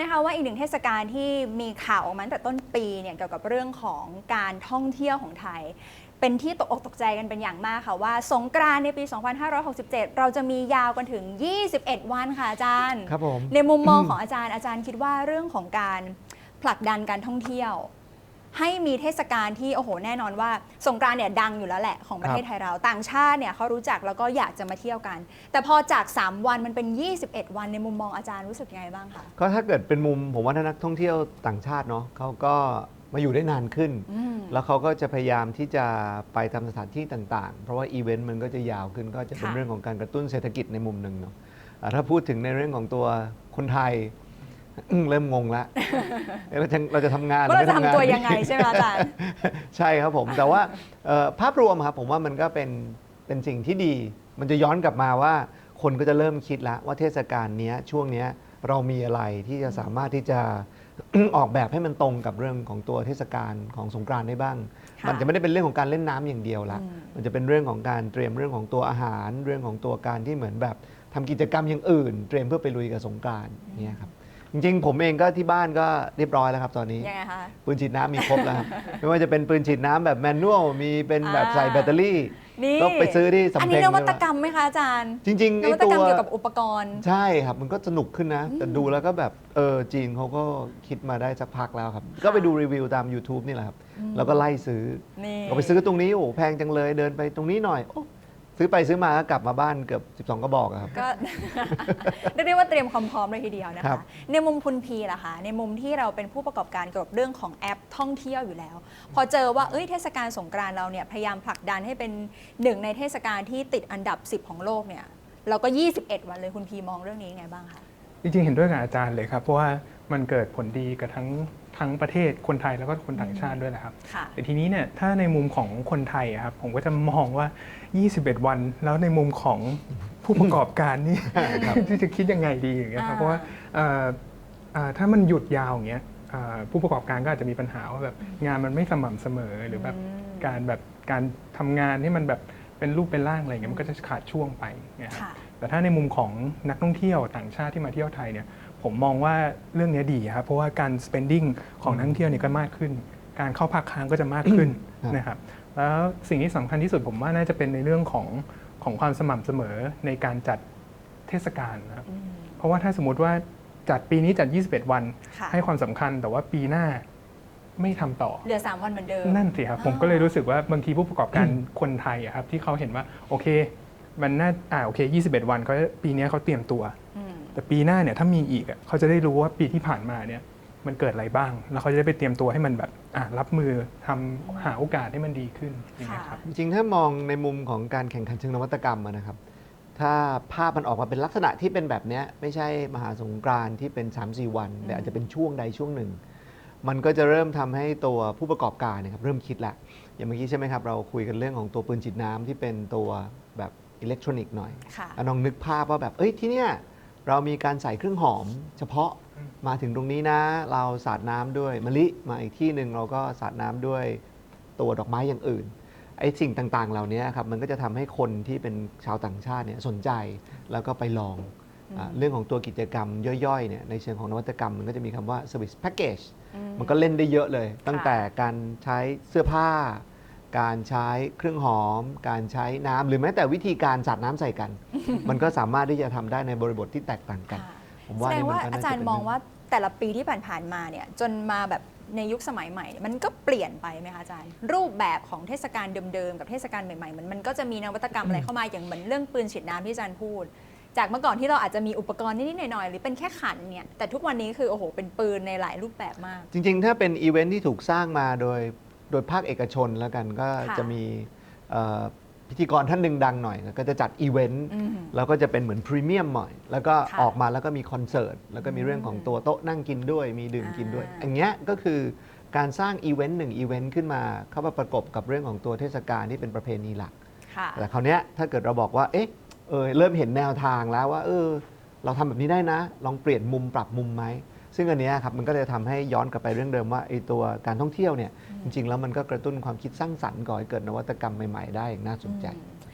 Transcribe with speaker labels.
Speaker 1: น่นอนนะคะว่าอีกหนึ่งเทศกาลที่มีข่าวออกมาตั้งแต่ต้นปีเนี่ยเกี่ยวกับเรื่องของการท่องเที่ยวของไทย เป็นที่ตกอกตกใจกันเป็นอย่างมากค่ะว่าสงกรานต์ในปี 2567 เราจะมียาวกันถึง 21 วันค่ะอาจารย์
Speaker 2: ครับผม
Speaker 1: ในมุมมองของอาจารย์อาจารย์คิดว่าเรื่องของการผลักดันการท่องเที่ยว ให้มีเทศกาลที่โอ้โหแน่นอนว่า สงกรานต์เนี่ยดังอยู่แล้วแหละของประเทศไทยเราต่างชาติเนี่ยเขารู้จักแล้วก็อยากจะมาเที่ยวกัน แต่พอจาก 3 วันมันเป็น 21 วันในมุมมองอาจารย์รู้สึกยังไงบ้างคะ
Speaker 2: ก็ถ้าเกิดเป็นมุมผมว่าถ้านักท่องเที่ยวต่างชาติเนาะเขาก็มาอยู่ได้นานขึ้น
Speaker 1: อืม
Speaker 2: แล้วเขาก็จะพยายามที่จะไปทำสถานที่ต่าง ๆ เพราะว่าอีเวนต์มันก็จะยาวขึ้นก็จะเป็น
Speaker 1: ค่ะ
Speaker 2: เรื่องของการกระตุ้นเศรษฐกิจในมุมหนึ่งเนาะอ่าถ้าพูดถึงในเรื่องของตัวคนไทย อืมเริ่มงงละเอ๊ะเราจะเราจะทำงานห
Speaker 1: ว่าเรา
Speaker 2: ไม่
Speaker 1: จะทำตัว
Speaker 2: งาน
Speaker 1: ยังไงใช่ไหมอาจารย์
Speaker 2: ใช่ครับผมแต่ว่าเอ่อภาพรวมครับผมว่ามันก็เป็นเป็นสิ่งที่ดี มันจะย้อนกลับมาว่า คนก็จะเริ่มคิดแล้วว่าเทศกาลเนี้ยช่วงเนี้ยเรามีอะไรที่จะสามารถที่จะ ออกแบบให้มันตรงกับเรื่องของตัวเทศกาลของสงกรานต์ได้บ้าง
Speaker 1: ค่ะ
Speaker 2: มันจะไม่ได้เป็นเรื่องของการเล่นน้ำอย่างเดียวละ
Speaker 1: อืม
Speaker 2: มันจะเป็นเรื่องของการเตรียมเรื่องของตัวอาหาร เรื่องของตัวการที่เหมือนแบบทำกิจกรรมอย่างอื่น เตรียมเพื่อไปลุยกับสงกรานต์เนี่ยครับ จริงๆ ผมเองก็ที่บ้านก็เรียบร้อยแล้วครับตอนนี้
Speaker 1: ยังไงคะ
Speaker 2: ปืนฉีดน้ำมีครบแล้วครับ ไม่ว่าจะเป็นปืนฉีดน้ำแบบแมนนวลมีเป็นแบบ
Speaker 1: อ่า
Speaker 2: ใส่แบตเตอรี่
Speaker 1: นี่
Speaker 2: ก็ไปซื้อที่สำ
Speaker 1: อัน
Speaker 2: เพ็
Speaker 1: นี้
Speaker 2: ง
Speaker 1: นวัตกรรมไหมคะอาจารย์
Speaker 2: จริงๆ
Speaker 1: น
Speaker 2: ไอ้
Speaker 1: วัต
Speaker 2: ตั
Speaker 1: กรรม
Speaker 2: ว
Speaker 1: เกี่ยวกับอุปกรณ์
Speaker 2: ใช่ครับมันก็สนุกขึ้นนะ แต่ดูแล้วก็แบบเออจีนเขาก็คิดมาได้สักพักแล้วครับ ก็ไปดูรีวิวตาม YouTube นี่แหละครับ แล้วก็ไล่ซื้อ
Speaker 1: นี่
Speaker 2: ก็ไปซื้อตรงนี้โอ้โหแพงจังเลยเดินไปตรงนี้หน่อยโอ้ ซื้อไปซื้อมาก็กลับมาบ้านเกือบ12กระบอกอะครับ
Speaker 1: ก็ เรียกได้ว่าเตรียมความพร้อมเลยทีเดียวนะ
Speaker 2: ครั
Speaker 1: คะ
Speaker 2: บ
Speaker 1: ในมุมคุณพีล่ะคะ ในมุมที่เราเป็นผู้ประกอบการเกี่ยวกับเรื่องของแอปท่องเที่ยวอยู่แล้ว พอเจอว่าเอ้ยเทศกาลสงกรานต์เราเนี่ยพยายามผลักดันให้เป็นหนึ่งในเทศกาลที่ติดอันดับ 10 ของโลกเนี่ยเราก็ 21 วันเลยคุณพีมองเรื่องนี้ยังไงบ้างคะ
Speaker 3: จริงๆ เห็นด้วยกับอาจารย์เลยครับ เพราะว่ามันเกิดผลดีกับทั้งทั้งประเทศคนไทยแล้วก็คนต่างชาติด้วยแหละครับ
Speaker 1: ค่ะ
Speaker 3: แต่ทีนี้เนี่ยถ้าในมุมของคนไทยอะครับผมก็จะมองว่า 21 วัน แล้วในมุมของผู้ประกอบการนี่ ที่จะคิดยังไงดีอย่างเงี้ยครับ
Speaker 1: อ่า
Speaker 3: เพราะว่าเอ่อเอ่อถ้ามันหยุดยาวอย่างเงี้ยเอ่อผู้ประกอบการก็อาจจะมีปัญหาว่าแบบงานมันไม่สม่ำเสมอหรือแบบ
Speaker 1: อืม
Speaker 3: การแบบการทำงานที่มันแบบเป็นรูปเป็นร่างอะไรเงี้ยมันก็จะขาดช่วงไปเนี่ยครับ
Speaker 1: ค่ะ
Speaker 3: แต่ถ้าในมุมของนักท่องเที่ยวต่างชาติที่มาเที่ยวไทยเนี่ยผมมองว่าเรื่องนี้ดีครับเพราะว่าการ spending ของนักท่องเที่ยวเนี่ยก็มากขึ้น การเข้าพักค้างก็จะมากขึ้น
Speaker 2: ครับ
Speaker 3: นะครับแล้วสิ่งที่สำคัญที่สุดผมว่าน่าจะเป็นในเรื่องของของความสม่ำเสมอในการจัดเทศกาลนะครับ
Speaker 1: อืม
Speaker 3: เพราะว่าถ้าสมมติว่าจัดปีนี้จัด 21 วัน
Speaker 1: ค่ะ
Speaker 3: ให้ความสำคัญแต่ว่าปีหน้าไม่ทำต่อ
Speaker 1: เหลือ 3 วันเหมือนเดิม
Speaker 3: นั่นสิครับ ผม
Speaker 1: อ่า
Speaker 3: ก็เลยรู้สึกว่าบางทีผู้ประกอบการคนไทยอะครับที่เขาเห็นว่าโอเค มันน่าอ่าโอเค 21 วันเขาปีเนี้ยเขาเตรียมตัว
Speaker 1: อืม
Speaker 3: แต่ปีหน้าเนี่ยถ้ามีอีกอะเขาจะได้รู้ว่าปีที่ผ่านมาเนี่ยมันเกิดอะไรบ้าง แล้วเขาจะได้ไปเตรียมตัวให้มันแบบอะรับมือทำหาโอกาสให้มันดีขึ้นอย่างเงี้ยครับ
Speaker 2: จริงๆถ้ามองในมุมของการแข่งขันเชิงนวัตกรรมอะนะครับ ถ้าภาพมันออกมาเป็นลักษณะที่เป็นแบบเนี้ยไม่ใช่มหาสงกรานต์ที่เป็น 3-4 วัน แต่อาจจะเป็นช่วงใดช่วงหนึ่ง มันก็จะเริ่มทำให้ตัวผู้ประกอบการเนะครับเริ่มคิดละอย่างเมื่อกี้ใช่ไหมครับเราคุยกันเรื่องของตัวปืนฉีดน้ำที่เป็นตัวแบบ อิเล็กทรอนิกส์หน่อย
Speaker 1: ค่ะ
Speaker 2: อะลองนึกภาพว่าแบบเอ้ยที่เนี่ยเรามีการใส่เครื่องหอม เฉพาะมาถึงตรงนี้นะ เราสาดน้ำด้วยมะลิมาอีกที่หนึ่งเราก็สาดน้ำด้วยตัวดอกไม้อย่างอื่นไอ้สิ่งต่างๆ เหล่านี้ครับมันก็จะทำให้คนที่เป็นชาวต่างชาติเนี่ยสนใจแล้วก็ไปลองอ่าเรื่องของตัวกิจกรรมย่อยๆเนี่ยในเชิงของนวัตกรรมมันก็จะมีคำว่า service package
Speaker 1: อืม
Speaker 2: มันก็เล่นได้เยอะเลย ตั้งแต่การใช้เสื้อผ้า การใช้เครื่องหอม การใช้น้ำหรือแม้แต่วิธีการสาดน้ำใส่กัน มันก็สามารถที่จะทำได้ในบริบทที่แตกต่างกัน
Speaker 1: ค่ะ
Speaker 2: ผม
Speaker 1: แส
Speaker 2: ว่า
Speaker 1: ดง
Speaker 2: นี่มัน
Speaker 1: ว่า
Speaker 2: ก็
Speaker 1: อา
Speaker 2: น่า
Speaker 1: จา
Speaker 2: จะ
Speaker 1: รย์
Speaker 2: เป็น
Speaker 1: มอง
Speaker 2: เรื่อง
Speaker 1: ว่าแต่ละปีที่ผ่านๆมาเนี่ยจนมาแบบในยุคสมัยใหม่มันก็เปลี่ยนไปไหมคะอาจารย์ รูปแบบของเทศกาลเดิมๆกับเทศกาลใหม่ๆมันมันก็จะมีนวัตกรรมอะไรเข้ามาอย่างเหมือนเรื่องปืนฉีดน้ำที่อาจารย์พูด จากเมื่อก่อนที่เราอาจจะมีอุปกรณ์นิดๆหน่อยๆหรือเป็นแค่ขันเนี่ยแต่ทุกวันนี้คือโอ้โหเป็นปืนในหลายรูปแบบมาก
Speaker 2: จริงๆ ถ้าเป็นอีเวนท์ที่ถูกสร้างมาโดย โดยภาคเอกชนแล้วกันก็
Speaker 1: ค่ะ
Speaker 2: จะมีเอ่อพิธีกรท่านหนึ่งดังหน่อย ก็จะจัดอีเวนต์
Speaker 1: อืม
Speaker 2: แล้วก็จะเป็นเหมือนพรีเมียมหน่อย แล้วก็
Speaker 1: ค่ะ
Speaker 2: ออกมาแล้วก็มีคอนเสิร์ต แล้วก็มีเรื่องของตัวโต๊ะนั่งกินด้วย มีดื่มกินด้วย
Speaker 1: อ่า
Speaker 2: อย่างเงี้ยก็คือการสร้างอีเวนต์หนึ่งอีเวนต์ขึ้นมา เข้ามาประกบกับเรื่องของตัวเทศกาลที่เป็นประเพณีหลัก
Speaker 1: ค่ะ
Speaker 2: แต่คราวเนี้ยถ้าเกิดเราบอกว่า เอ๊ะเออเริ่มเห็นแนวทางแล้วว่า เออ เราทำแบบนี้ได้นะ ลองเปลี่ยนมุมปรับมุมไหม ซึ่งอันเนี้ยครับมันก็จะทำให้ย้อนกลับไปเรื่องเดิมว่าไอ้ตัวการท่องเที่ยวเนี่ยจริงๆ แล้วมันก็กระตุ้นความคิดสร้างสรรค์ก่อให้เกิดนวัตกรรมใหม่ ๆ ได้อย่างน่าสนใจ
Speaker 1: อืม